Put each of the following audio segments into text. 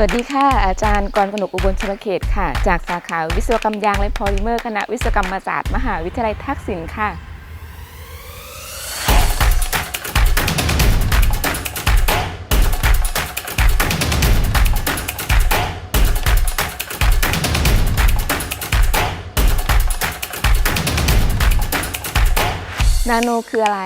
สวัสดีค่ะ อาจารย์กรกนกอุบลชลเขตค่ะ จากสาขาวิศวกรรมยางและพอลิเมอร์ คณะวิศวกรรมศาสตร์ มหาวิทยาลัยทักษิณค่ะ นาโนคืออะไร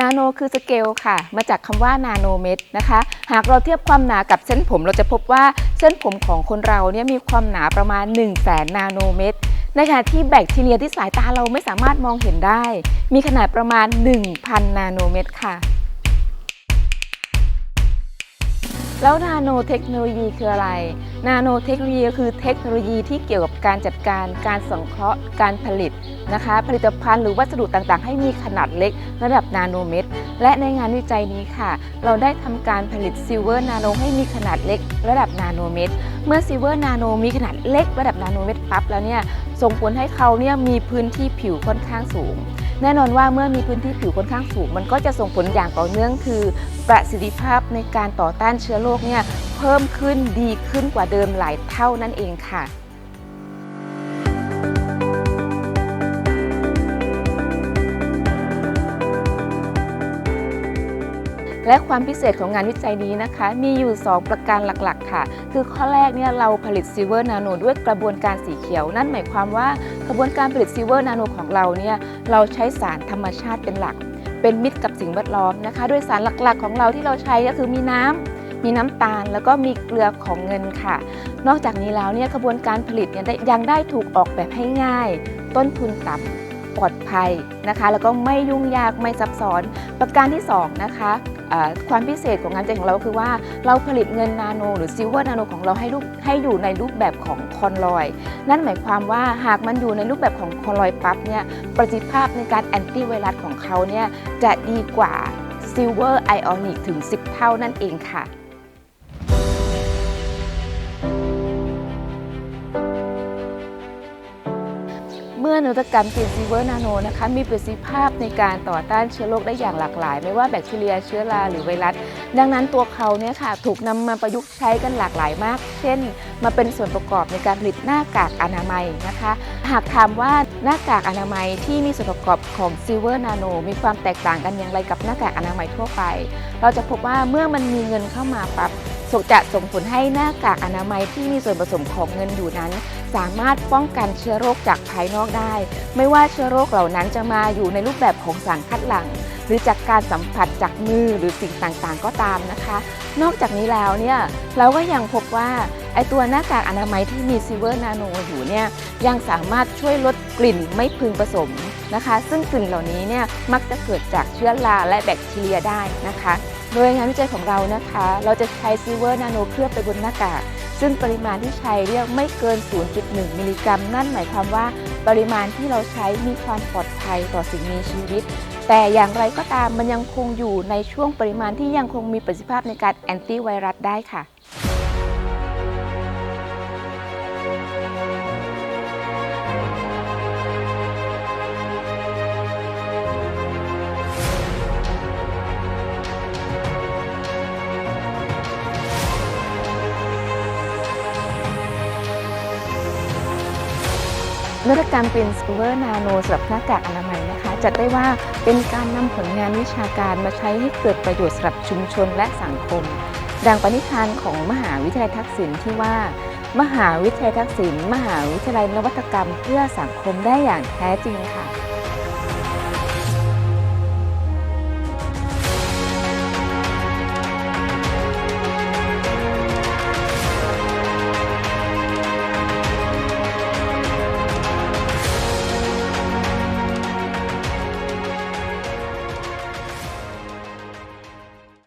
นาโนคือสเกลค่ะ มาจากคำว่านาโนเมตรนะคะ หากเราเทียบความหนากับเส้นผมเราจะพบว่าเส้นผมของคนเราเนี่ยมีความหนาประมาณ 1 0 0 0 0แสนนาโนเมตรในขณะที่แบคทีเรียที่สายตาเราไม่สามารถมองเห็นได้ มีขนาดประมาณ 1,000 นาโนเมตรค่ะ แล้วนาโนเทคโนโลยีคืออะไร นาโนเทคโนโลยีคือเทคโนโลยีที่เกี่ยวกับการจัดการ การสังเคราะห์ การผลิตนะคะ ผลิตภัณฑ์หรือวัสดุต่างๆ ให้มีขนาดเล็กระดับนาโนเมตร และในงานวิจัยนี้ค่ะ เราได้ทำการผลิตซิลเวอร์นาโนให้มีขนาดเล็กระดับนาโนเมตร เมื่อซิลเวอร์นาโนมีขนาดเล็กระดับนาโนเมตรปั๊บแล้วเนี่ย ส่งผลให้เขาเนี่ยมีพื้นที่ผิวค่อนข้างสูง แน่นอนว่าเมื่อมีพื้นที่ผิวค่อนข้างสูง มันก็จะส่งผลอย่างต่อเนื่องคือ ประสิทธิภาพในการต่อต้านเชื้อโรคเนี่ยเพิ่มขึ้นดีขึ้นกว่าเดิมหลายเท่านั่นเองค่ะและความพิเศษของงานวิจัยนี้นะคะ มีอยู่ 2 ประการหลักๆ ค่ะ คือข้อแรกเนี่ยเราผลิตซิลเวอร์นาโนด้วยกระบวนการสีเขียว นั่นหมายความว่า กระบวนการผลิตซิลเวอร์นาโนของเราเนี่ยเราใช้สารธรรมชาติเป็นหลัก เป็นมิตรกับสิ่งแวดล้อมนะคะ ด้วยสารหลักๆ ของเราที่เราใช้ก็คือมีน้ำมีน้ำตาลแล้วก็มีเกลือของเงินค่ะ นอกจากนี้แล้วเนี่ยกระบวนการผลิตเนี่ยได้ยังได้ถูกออกแบบให้ง่าย ต้นทุนต่ำปลอดภัยนะคะ แล้วก็ไม่ยุ่งยากไม่ซับซ้อนประการที่สองนะคะ ความพิเศษของงานวิจัยของเราคือว่าเราผลิตเงินนาโน หรือซิลเวอร์นาโนของเราให้รูปให้อยู่ในรูปแบบของคอนลอย นั่นหมายความว่าหากมันอยู่ในรูปแบบของคอนลอยปั๊บเนี่ยประสิทธิภาพในการแอนตี้ไวรัสของเขาเนี่ยจะดีกว่าซิลเวอร์ไอออนิกถึง 10 เท่านั่นเองค่ะ เมื่อนวัตกรรมกลิ่นซิเวอร์นาโนนะคะมีประสิทธิภาพในการต่อต้านเชื้อโรคได้อย่างหลากหลาย ไม่ว่าแบคทีเรียเชื้อราหรือไวรัส ดังนั้นตัวเขาเนี่ยค่ะถูกนำมาประยุกต์ใช้กันหลากหลายมาก เช่น มาเป็นส่วนประกอบในการผลิตหน้ากากอนามัยนะคะ หากถามว่าหน้ากากอนามัยที่มีส่วนประกอบของซิเวอร์นาโนมีความแตกต่างกันอย่างไรกับหน้ากากอนามัยทั่วไป เราจะพบว่าเมื่อมันมีเงินเข้ามาปั๊บ ส่งจะส่งผลให้หน้ากากอนามัยที่มีส่วนผสมของเงินอยู่นั้น สามารถป้องกันเชื้อโรคจากภายนอกได้ ไม่ว่าเชื้อโรคเหล่านั้นจะมาอยู่ในรูปแบบของสารคัดหลั่ง หรือจากการสัมผัสจากมือหรือสิ่งต่างๆ ก็ตามนะคะ นอกจากนี้แล้วเนี่ยเราก็ยังพบว่าไอตัวหน้ากากอนามัยที่มีซิเวอร์นาโนอยู่เนี่ยยังสามารถช่วยลดกลิ่นไม่พึงประสมนะคะ ซึ่งกลิ่นเหล่านี้เนี่ยมักจะเกิดจากเชื้อราและแบคทีเรียได้นะคะ โดยงานวิจัยของเรานะคะ เราจะใช้ซิเวอร์นาโนเคลือบไปบนหน้ากากซึ่งปริมาณที่ใช้เรียกไม่เกิน 0.1 มิลลิกรัม นั่นหมายความว่าปริมาณที่เราใช้มีความปลอดภัยต่อสิ่งมีชีวิต แต่อย่างไรก็ตามมันยังคงอยู่ในช่วงปริมาณที่ยังคงมีประสิทธิภาพในการแอนตี้ไวรัสได้ค่ะ นวัตกรรมเป็นซิลเวอร์นาโนสำหรับหน้ากากอนามัยนะคะ จัดได้ว่าเป็นการนำผลงานวิชาการมาใช้ให้เกิดประโยชน์สำหรับชุมชนและสังคม ดังปณิธานของมหาวิทยาลัยทักษิณที่ว่า มหาวิทยาลัยทักษิณมหาวิทยาลัยนวัตกรรมเพื่อสังคมได้อย่างแท้จริงค่ะ